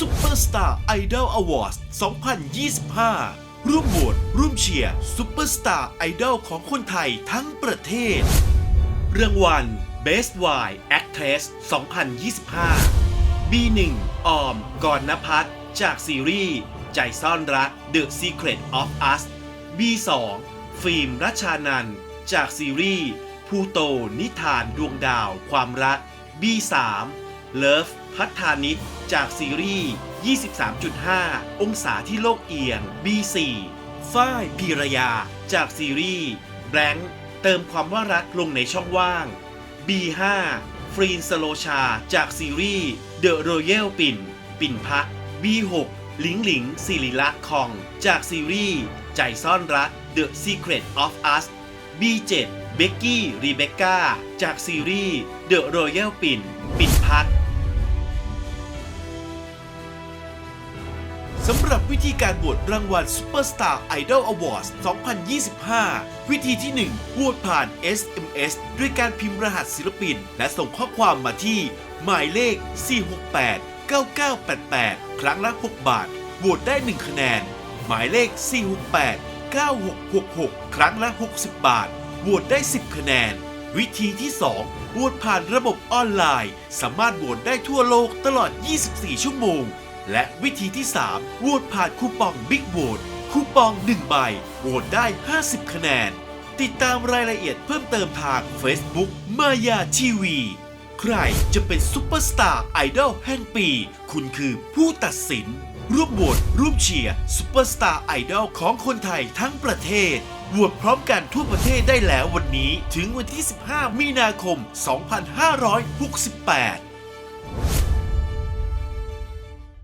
Superstar Idol Awards 2025 ร่วมโหวตร่วมเชียร์ Superstar Idol ของคนไทยทั้งประเทศ รางวัล Best Y Actress 2025 B1 ออมกรณพัฒจากซีรีส์ ใจซ่อนรัก The Secret of Us B2 ฟิล์มรัชานันจากซีรีส์ ภูโตนิทานดวงดาวความรัก B3 เลิฟพัฒานิชจากซีรีส์ 23.5 องศาที่โลกเอียง B4 ฝ้ายพีรยา จากซีรีส์แบงค์เติมความว่ารักลงในช่องว่าง B5 ฟรีนสโลชา จากซีรีส์ The Royal ปิ่น ปิ่นพัก B6 หลิงหลิงสิริลักษ์คอง จากซีรีส์ ใจซ่อนรัก The Secret of Us B7 เบกกี้รีเบคก้าจากซีรีส์ The Royal ปิ่น ปิ่นพัก สำหรับวิธีการโหวตรางวัล Superstar Idol Awards 2025 วิธีที่1โหวตผ่าน SMS ด้วยการพิมพ์รหัสศิลปิน และส่งข้อความมาที่ หมายเลข 468 9988 ครั้งละ 6 บาท โหวตได้ 1 คะแนน หมายเลข 468 9666 ครั้งละ 60 บาท โหวตได้ 10 คะแนน วิธีที่ 2โหวตผ่านระบบออนไลน์ สามารถโหวตได้ทั่วโลกตลอด 24 ชั่วโมง และวิธีที่ 3โหวตผ่านคูปองบิ๊กโหวตคูปอง 1 ใบโหวตได้ 50 คะแนน ติดตามรายละเอียดเพิ่มเติมทาง Facebook มายาทีวีใครจะเป็นซุปเปอร์สตาร์ไอดอลแห่งปี คุณคือผู้ตัดสิน ร่วมโหวตร่วมเชียร์ซุปเปอร์สตาร์ไอดอลของคนไทยทั้งประเทศโหวตพร้อมกันทั่วประเทศได้แล้ววันนี้ถึงวันที่ 15 มีนาคม 2568